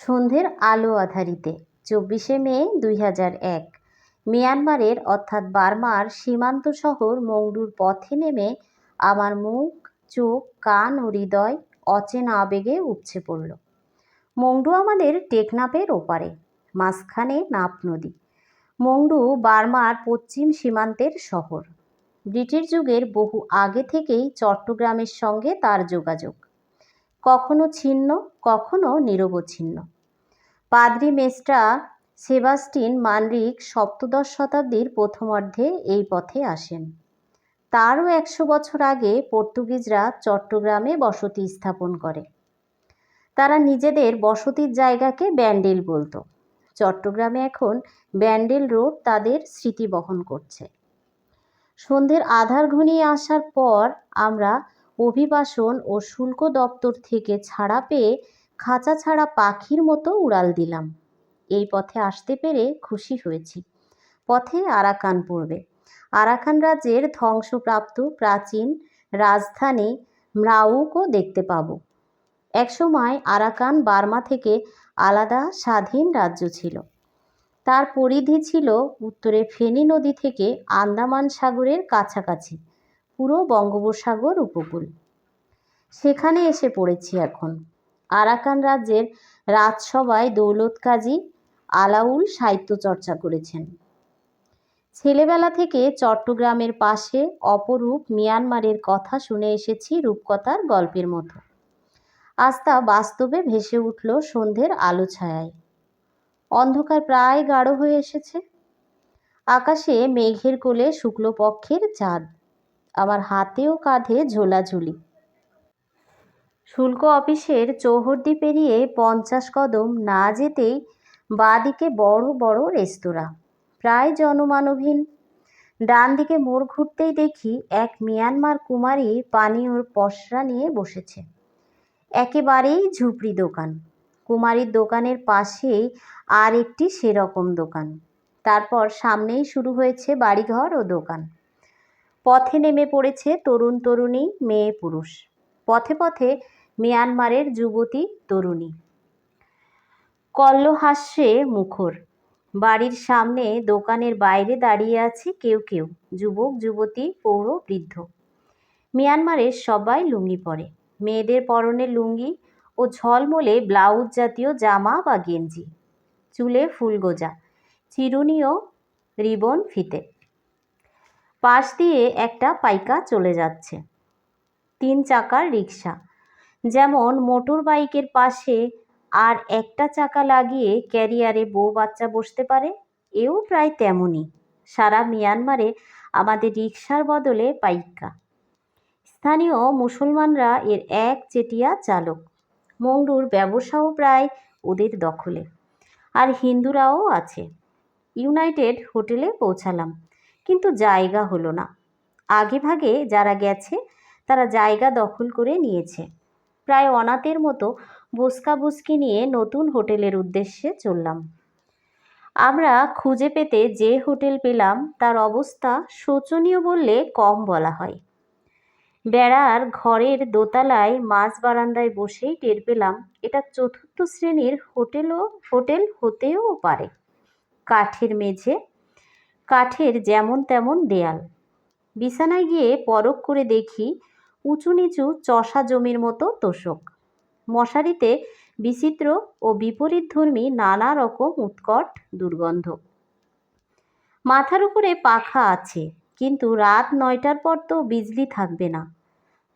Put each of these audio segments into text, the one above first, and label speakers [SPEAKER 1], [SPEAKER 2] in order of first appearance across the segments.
[SPEAKER 1] সন্ধ্যের আলো আঁধারিতে, চব্বিশে মে দুই হাজার এক। মিয়ানমারের, অর্থাৎ বার্মার, সীমান্ত শহর মংডুর পথে নেমে আমার মুখ, চোখ, কান ও হৃদয় অচেনা আবেগে উপচে পড়ল। মংডু আমাদের টেকনাপের ওপারে, মাঝখানে নাপ নদী। মংডু বার্মার পশ্চিম সীমান্তের শহর। ব্রিটিশ যুগের বহু আগে থেকেই চট্টগ্রামের সঙ্গে তার যোগাযোগ। কখনো ছিন্ন, কখনো নিরবচ্ছিন্ন। পাদ্রি মেস্ট্রা সেবাস্টিন মানরিক সপ্তদশ শতাব্দীর প্রথমার্ধে এই পথে আসেন। তারও একশো বছর আগে পর্তুগিজরা চট্টগ্রামে বসতি স্থাপন করে। তারা নিজেদের বসতির জায়গাকে ব্যান্ডেল বলতো। চট্টগ্রামে এখন ব্যান্ডেল রোড তাদের স্মৃতি বহন করছে। সন্ধ্যের আধার ঘনিয়ে আসার পর আমরা অভিবাসন ও শুল্ক দপ্তর থেকে ছাড়া পেয়ে খাঁচা ছাড়া পাখির মতো উড়াল দিলাম। এই পথে আসতে পেরে খুশি হয়েছি। পথে আরাকান পড়বে। আরাকান রাজ্যের ধ্বংসপ্রাপ্ত প্রাচীন রাজধানী ম্রাউকও দেখতে পাবো। একসময় আরাকান বার্মা থেকে আলাদা স্বাধীন রাজ্য ছিল। তার পরিধি ছিল উত্তরে ফেনী নদী থেকে আন্দামান সাগরের কাছাকাছি। পুরো বঙ্গোপসাগর উপকূল। সেখানে এসে পড়েছি এখন। আরাকান রাজ্যের রাজসভায় দৌলত কাজী আলাউল সাহিত্য চর্চা করেছেন। ছেলেবেলা থেকে চট্টগ্রামের পাশে অপরূপ মিয়ানমারের কথা শুনে এসেছি রূপকথার গল্পের মতো। আজ তা বাস্তবে ভেসে উঠল সন্ধ্যের আলো ছায়ায় অন্ধকার প্রায় গাঢ় হয়ে এসেছে। আকাশে মেঘের কোলে শুক্লপক্ষের চাঁদ। আমার হাতেও কাঁধে ঝোলাঝুলি। শুল্ক অফিসের চৌহদ্দি পেরিয়ে পঞ্চাশ কদম না যেতেই বাঁদিকে বড় বড় রেস্তোরাঁ, প্রায় জনমানবহীন। ডান দিকে মোড় ঘুরতেই দেখি এক মিয়ানমার কুমারী পানীয়র পসরা নিয়ে বসেছে। একেবারেই ঝুপড়ি দোকান। কুমারীর দোকানের পাশেই আর একটি সেরকম দোকান। তারপর সামনেই শুরু হয়েছে বাড়িঘর ও দোকান। পথে নেমে পড়েছে তরুণ তরুণী, মেয়ে পুরুষ। পথে পথে মিয়ানমারের যুবতী তরুণী। কল্লহাস্যে মুখর। বাড়ির সামনে দোকানের বাইরে দাঁড়িয়ে আছে কেউ কেউ, যুবক, যুবতী, পৌর, বৃদ্ধ। মিয়ানমারের সবাই লুঙ্গি পরে। মেয়েদের পরনে লুঙ্গি ও ঝলমলে ব্লাউজ জাতীয় জামা বা গেঞ্জি। চুলে ফুলগোজা। চিরুনি ও রিবন ফিতে। পাশ দিয়ে একটা পাইকা চলে যাচ্ছে। তিন চাকার রিক্সা যেমন মোটর বাইকের পাশে আর একটা চাকা লাগিয়ে ক্যারিয়ারে বউ বাচ্চা বসতে পারে, এও প্রায় তেমনই। সারা মিয়ানমারে আমাদের রিক্সার বদলে পাইকা। স্থানীয় মুসলমানরা এর এক চেটিয়া চালক। মংডুর ব্যবসাও প্রায় ওদের দখলে। আর হিন্দুরাও আছে। ইউনাইটেড হোটেলে পৌঁছালাম। কিন্তু জায়গা হলো না। আগে ভাগে যারা গেছে, তারা জায়গা দখল করে নিয়েছে। প্রায় অনাথের মতো বসকা বুসকি নিয়ে নতুন হোটেলের উদ্দেশ্যে চললাম। আমরা খুঁজে পেতে যে হোটেল পেলাম, তার অবস্থা শোচনীয় বললে কম বলা হয়। বেড়ার ঘরের দোতলায় মাঝ বারান্দায় বসেই টের পেলাম, এটা চতুর্থ শ্রেণির হোটেলও, হোটেল হতেও পারে। কাঠের মেঝে কাঠের যেমন তেমন দেয়াল। বিছানায় গিয়ে পরখ করে দেখি উঁচু নিচু চষা জমির মতো তোষক। মশারিতে বিচিত্র ও বিপরীতধর্মী নানা রকম উৎকট দুর্গন্ধ। মাথার উপরে পাখা আছে, কিন্তু রাত নয়টার পর তো বিজলি থাকবে না।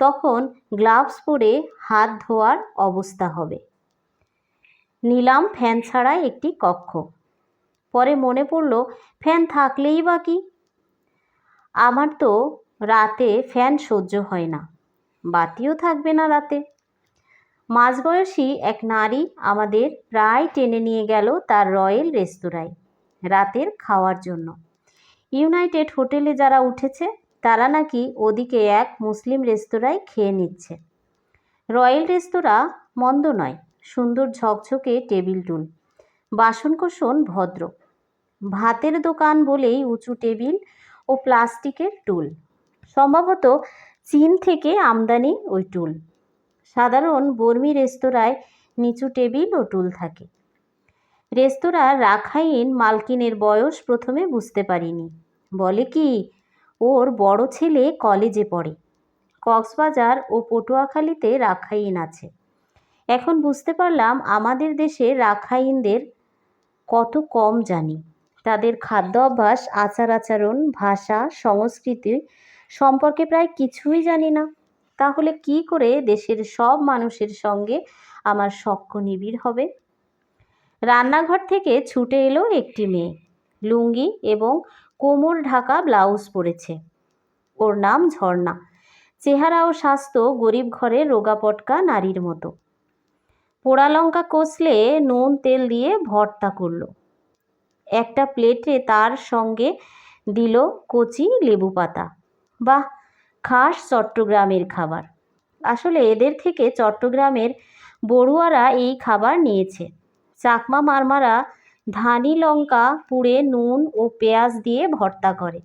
[SPEAKER 1] তখন গ্লাভস পরে হাত ধোয়ার অবস্থা হবে। নিলাম ফ্যান ছাড়া একটি কক্ষ। পরে মনে পড়ল, ফ্যান থাকলেই বা কি? আমার তো রাতে ফ্যান সহ্য হয় না, বাতিও থাকবে না রাতে। মাঝবয়সী এক নারী আমাদের প্রায় টেনে নিয়ে গেল তার রয়্যাল রেস্তোরাঁয় রাতের খাওয়ার জন্য। ইউনাইটেড হোটেলে যারা উঠেছে, তারা নাকি ওদিকে এক মুসলিম রেস্তোরাঁয় খেয়ে নিচ্ছে। রয়্যাল রেস্তোরাঁ মন্দ নয়, সুন্দর ঝকঝকে টেবিল টুল বাসনকোসন ভদ্র। ভাতের দোকান বলেই উঁচু টেবিল ও প্লাস্টিকের টুল। সম্ভবত চীন থেকে আমদানি ওই টুল। সাধারণ বর্মী রেস্তোরাঁয় নিচু টেবিল ও টুল থাকে। রেস্তোরাঁর রাখাইন মালকিনের বয়স প্রথমে বুঝতে পারিনি। বলে কি, ওর বড় ছেলে কলেজে পড়ে। কক্সবাজার ও পটুয়াখালীতে রাখাইন আছে। এখন বুঝতে পারলাম আমাদের দেশে রাখাইনদের কত কম জানি। তাদের খাদ্য অভ্যাস আচার আচরণ, ভাষা, সংস্কৃতি সম্পর্কে প্রায় কিছুই জানি না। তাহলে কি করে দেশের সব মানুষের সঙ্গে আমার সখ্য নিবিড় হবে? রান্নাঘর থেকে ছুটে এলো একটি মেয়ে। লুঙ্গি এবং কোমর ঢাকা ব্লাউজ পরেছে। ওর নাম ঝর্ণা। চেহারা ও স্বাস্থ্য গরিব ঘরের রোগাপটকা নারীর মতো। পোড়া লঙ্কা কষলে নুন, তেল দিয়ে ভর্তা করল। একটা প্লেটে তার সঙ্গে দিল কচি লেবু পাতা। বাহ, খাস চট্টগ্রামের খাবার। আসলে এদের থেকে চট্টগ্রামের বড়ুয়ারা এই খাবার নিয়েছে। চাকমা মারমারা ধানি লঙ্কা, পুড়ে নুন ও পেঁয়াজ দিয়ে ভর্তা করে।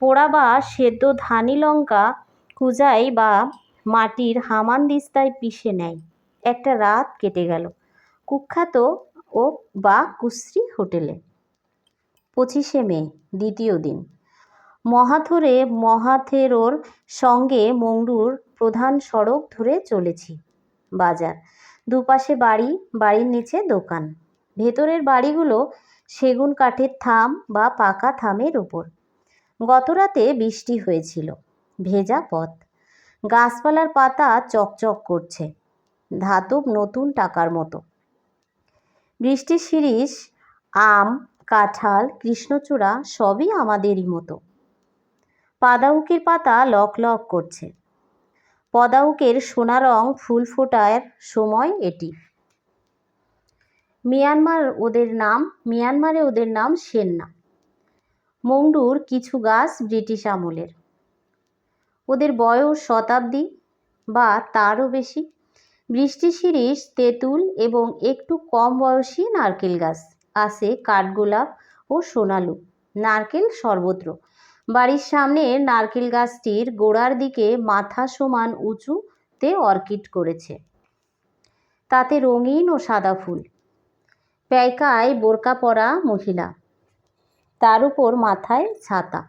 [SPEAKER 1] পোড়া বা সেদ্ধ ধানি লঙ্কা কুজাই বা মাটির হামানদিস্তায় পিষে নেয়। একটা রাত কেটে গেল। কুখ্যাত ও বা কুশ্রী হোটেলে। পঁচিশে মে, দ্বিতীয় দিন। মহাথরে মহাথেরোর সঙ্গে মংডুর প্রধান সড়ক ধরে চলেছি। বাজার। দুপাশে বাড়ি, বাড়ির নিচে দোকান। ভেতরের বাড়িগুলো সেগুন কাঠের থাম বা পাকা থামের উপর। গতরাতে বৃষ্টি হয়েছিল। ভেজা পথ। গাছপালার পাতা চকচক করছে। ধাতব নতুন টাকার মতো। বৃষ্টির শিরিষ, আম কাঁঠাল, কৃষ্ণচূড়া সবই আমাদেরই মতো। পাদাউকের পাতা লক লক করছে। পদাউকের সোনা রং ফুল ফোটার সময় এটি। মিয়ানমার ওদের নাম, মিয়ানমারে ওদের নাম সেন্না। মংডুর কিছু গাছ ব্রিটিশ আমলের। ওদের বয়স শতাব্দী বা তারও বেশি। বৃষ্টি শিরিষ তেঁতুল এবং একটু কম বয়সী নারকেল গাছ। আছে কাঠগোলাপ ও সোনালু, নারকেল সর্বত্র। বাড়ির সামনে নারকেল গাছটির গোড়ার দিকে মাথা সমান উঁচুতে অর্কিড করেছে। তাতে রঙিন ও সাদা ফুল। প্যাকায় বোরকা পরা মহিলা। তার উপর মাথায় ছাতা।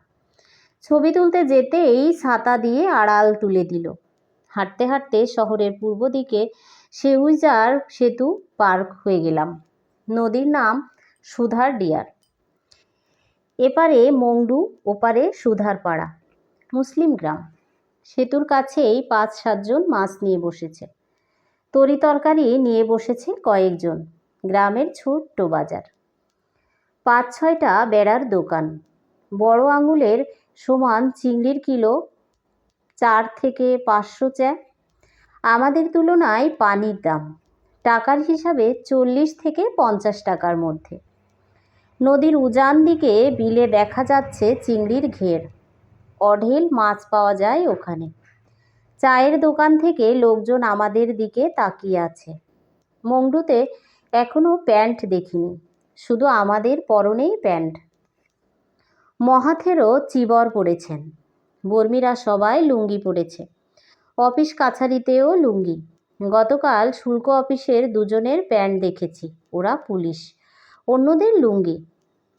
[SPEAKER 1] ছবি তুলতে যেতেই ছাতা দিয়ে আড়াল তুলে দিল। হাঁটতে হাঁটতে শহরের পূর্ব দিকে সেউইজার সেতু পার হয়ে গেলাম। নদীর নাম সুধার ডিয়ার। এপারে মংডু, ওপারে সুধার পাড়া, মুসলিম গ্রাম। সেতুর কাছেই পাঁচ সাতজন মাছ নিয়ে বসেছে। তরি তরকারি নিয়ে বসেছে কয়েকজন, গ্রামের ছোট্ট বাজার। পাঁচ, ছয়টা বেড়ার দোকান। বড় আঙুলের সমান চিংড়ির কিলো চার থেকে পাঁচশো চ্যা। আমাদের তুলনায় পানির দাম। টাকার হিসাবে চল্লিশ থেকে পঞ্চাশ টাকার মধ্যে। নদীর উজান দিকে বিলে দেখা যাচ্ছে চিংড়ির ঘের। অঢেল মাছ পাওয়া যায় ওখানে। চায়ের দোকান থেকে লোকজন আমাদের দিকে তাকিয়ে আছে। মংডুতে এখনও প্যান্ট দেখিনি। শুধু আমাদের পরনেই প্যান্ট। মহাথেরও চিবর পড়েছেন। বর্মীরা সবাই লুঙ্গি পড়েছে। অফিস কাছারিতেও লুঙ্গি। গতকাল শুল্ক অফিসের দুজনের প্যান্ট দেখেছি। ওরা পুলিশ। অন্যদের লুঙ্গি।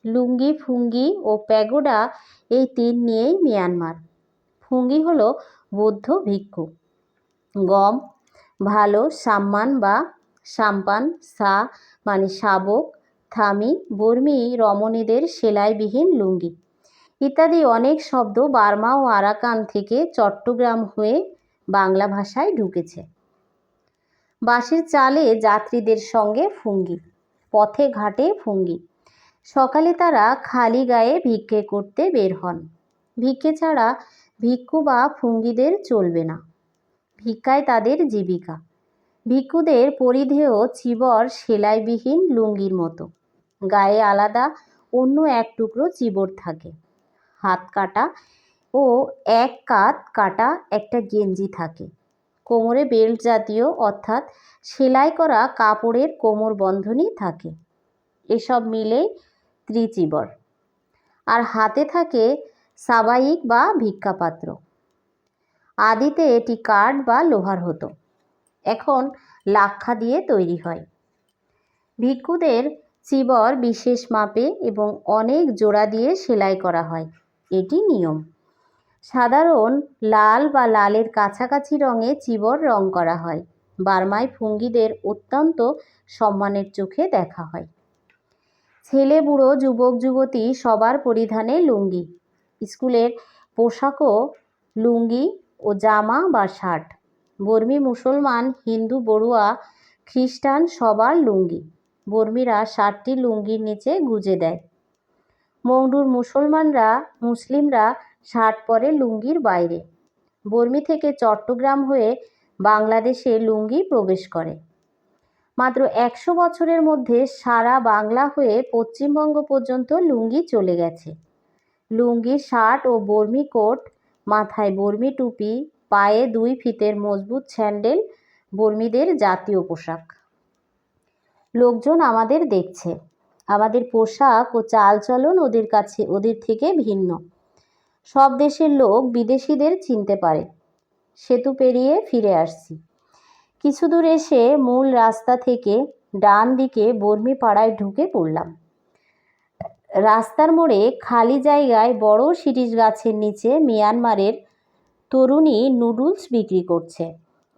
[SPEAKER 1] লুঙ্গি, ফুঙ্গি ও প্যাগোডা এই তিন নিয়েই মিয়ানমার। ফুঙ্গি হলো বৌদ্ধ ভিক্ষু। গম, ভালো, সাম্মান বা সাম্পান, সা মানে শাবক, থামি, বর্মী, রমণীদের সেলাইবিহীন লুঙ্গি। ইত্যাদি অনেক শব্দ বার্মা ও আরাকান থেকে চট্টগ্রাম হয়ে বাংলা ভাষায় ঢুকেছে। বাসের চালে যাত্রীদের সঙ্গে ফুঙ্গি। পথে ঘাটে ফুঙ্গি সকালে তারা খালি গায়ে ভিক্ষে করতে বের হন। ভিক্ষে ছাড়া ভিক্ষু বা ফুঙ্গিদের চলবে না। ভিক্ষায় তাদের জীবিকা। ভিক্ষুদের পরিধেয় চিবর সেলাইবিহীন লুঙ্গির মতো। গায়ে আলাদা অন্য এক টুকরো চিবর থাকে। হাত কাটা ও এক কাত কাটা একটা গেঞ্জি থাকে। কোমরে বেল্ট জাতীয়, অর্থাৎ সেলাই করা কাপড়ের কোমর বন্ধনী থাকে। এসব মিলে ত্রিচিবর। আর হাতে থাকে সাবাইক বা ভিক্ষাপাত্র। আদিতে এটি কাঠ বা লোহার হতো। এখন লাক্ষা দিয়ে তৈরি হয়। ভিক্ষুদের চিবর বিশেষ মাপে এবং অনেক জোড়া দিয়ে সেলাই করা হয়। এটি নিয়ম। সাধারণ লাল বা লালের কাছাকাছি রঙে চিবর রং করা হয়। বার্মায় ফুঙ্গিদের অত্যন্ত সম্মানের চোখে দেখা হয়। ছেলে, বুড়ো, যুবক, যুবতী সবার পরিধানে লুঙ্গি। স্কুলের পোশাকও লুঙ্গি ও জামা বা শার্ট। বর্মী মুসলমান, হিন্দু, বড়ুয়া, খ্রিস্টান সবার লুঙ্গি। বর্মীরা শার্টটি লুঙ্গির নিচে গুজে দেয়। মংডুর মুসলমানরা, মুসলিমরা শার্ট পরে লুঙ্গির বাইরে। বর্মি থেকে চট্টগ্রাম হয়ে বাংলাদেশে লুঙ্গি প্রবেশ করে। মাত্র একশো বছরের মধ্যে সারা বাংলা হয়ে পশ্চিমবঙ্গ পর্যন্ত লুঙ্গি চলে গেছে। লুঙ্গি, শার্ট ও বর্মি কোট, মাথায় বর্মি টুপি, পায়ে দুই ফিতের মজবুত স্যান্ডেল, বর্মীদের জাতীয় পোশাক। লোকজন আমাদের দেখছে। আমাদের পোশাক ও চালচলন ওদের কাছে, ওদের থেকে ভিন্ন। সব দেশের লোক বিদেশিদের চিনতে পারে। সেতু পেরিয়ে ফিরে আসছি। কিছু দূর এসে মূল রাস্তা থেকে ডান দিকে বর্মি পাড়ায় ঢুকে পড়লাম। রাস্তার মোড়ে খালি জায়গায় বড় শিরিষ গাছের নিচে মিয়ানমারের তরুণী নুডলস বিক্রি করছে।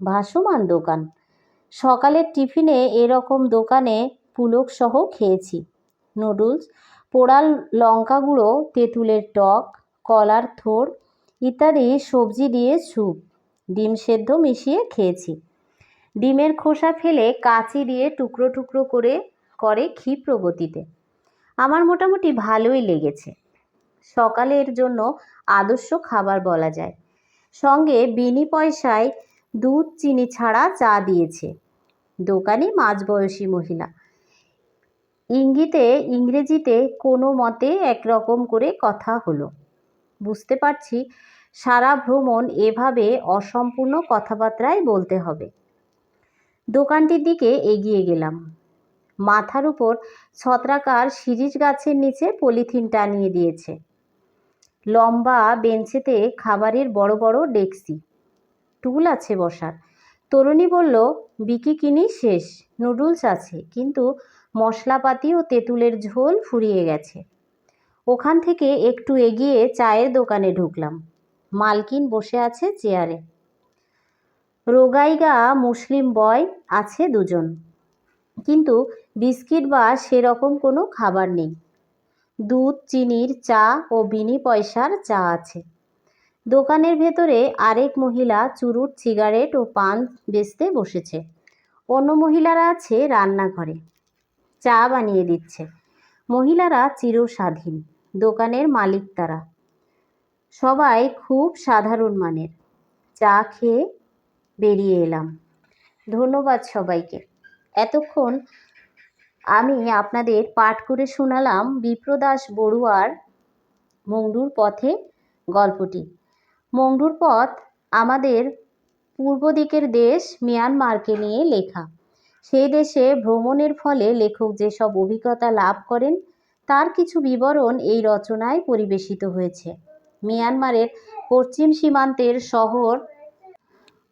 [SPEAKER 1] ভাসমান দোকান। সকালের টিফিনে এরকম দোকানে পুলক সহ খেয়েছি। নুডলস, পোড়াল লঙ্কা গুঁড়ো তেঁতুলের টক কলার থোড় ইত্যাদি সবজি দিয়ে স্যুপ, ডিম সেদ্ধ মিশিয়ে খেয়েছি। ডিমের খোসা ফেলে কাঁচি দিয়ে টুকরো টুকরো করে করে ক্ষিপ্র গতিতে আমার মোটামুটি ভালোই লেগেছে। সকালের জন্য আদর্শ খাবার বলা যায়। সঙ্গে বিনি পয়সায় দুধ চিনি ছাড়া চা দিয়েছে। দোকানি মাঝবয়সী মহিলা। ইঙ্গিতে, ইংরেজিতে কোনো মতে একরকম করে কথা হলো। বুঝতে পারছি, সারা ভ্রমণ এভাবে অসম্পূর্ণ কথাবার্তাই বলতে হবে। দোকানটির দিকে এগিয়ে গেলাম। মাথার উপর ছত্রাকার শিরিষ গাছের নিচে পলিথিন টানিয়ে দিয়েছে। লম্বা বেঞ্চেতে খাবারের বড় বড় ডেক্সি। টুল আছে বসার। তরুণী বলল, বিকি কিনি শেষ। নুডলস আছে। কিন্তু মশলাপাতি ও তেঁতুলের ঝোল ফুরিয়ে গেছে। ওখান থেকে একটু এগিয়ে চায়ের দোকানে ঢুকলাম। মালকিন বসে আছে চেয়ারে। রোগাইগা মুসলিম বয় আছে দুজন। কিন্তু বিস্কিট বা সেরকম কোনো খাবার নেই। দুধ, চিনির চা ও বিনি পয়সার চা আছে। দোকানের ভেতরে আরেক মহিলা চুরুট, সিগারেট ও পান বেচতে বসেছে। অন্য মহিলারা আছে রান্নাঘরে। চা বানিয়ে দিচ্ছে। মহিলারা চিরস্বাধীন। দোকানের মালিক তারা। সবাই খুব সাধারণ মানের। চা খেয়ে বেরিয়ে এলাম। ধন্যবাদ সবাইকে। এতক্ষণ আমি আপনাদের পাঠ করে শোনালাম বিপ্রদাস বড়ুয়ার মংডুর পথে গল্পটি। মংডুর পথ আমাদের পূর্ব দিকের দেশ মিয়ানমারকে নিয়ে লেখা। সেই দেশে ভ্রমণের ফলে লেখক যেসব অভিজ্ঞতা লাভ করেন তার কিছু বিবরণ এই রচনায় পরিবেশিত হয়েছে। মিয়ানমারের পশ্চিম সীমান্তের শহর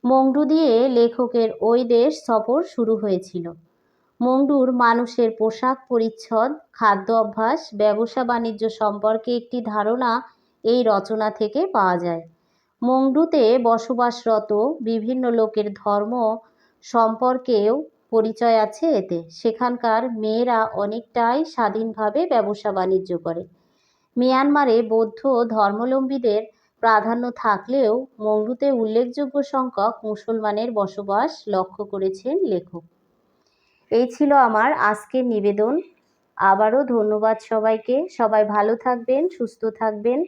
[SPEAKER 1] মংডু দিয়ে লেখকের ওই দেশ সফর শুরু হয়েছিল। মংডুর মানুষের পোশাক পরিচ্ছদ, খাদ্য অভ্যাস, ব্যবসা বাণিজ্য সম্পর্কে একটি ধারণা এই রচনা থেকে পাওয়া যায়। মংডুতে বসবাসরত বিভিন্ন লোকের ধর্ম সম্পর্কেও পরিচয় আছে এতে। সেখানকার মেয়েরা অনেকটাই স্বাধীনভাবে ব্যবসা বাণিজ্য করে। মিয়ানমারে বৌদ্ধ ধর্মাবলম্বীদের প্রাধান্য থাকলেও মংডুতে উল্লেখযোগ্য সংখ্যক মুসলমানের বসবাস লক্ষ্য করেছেন লেখক। এই ছিল আমার আজকের নিবেদন। আবারও ধন্যবাদ সবাইকে। সবাই ভালো থাকবেন, সুস্থ থাকবেন।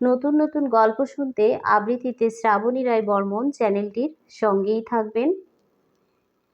[SPEAKER 1] নতুন নতুন গল্প শুনতে আবৃত্তিতে শ্রাবণী রায় বর্মন চ্যানেলটির সঙ্গেই থাকবেন।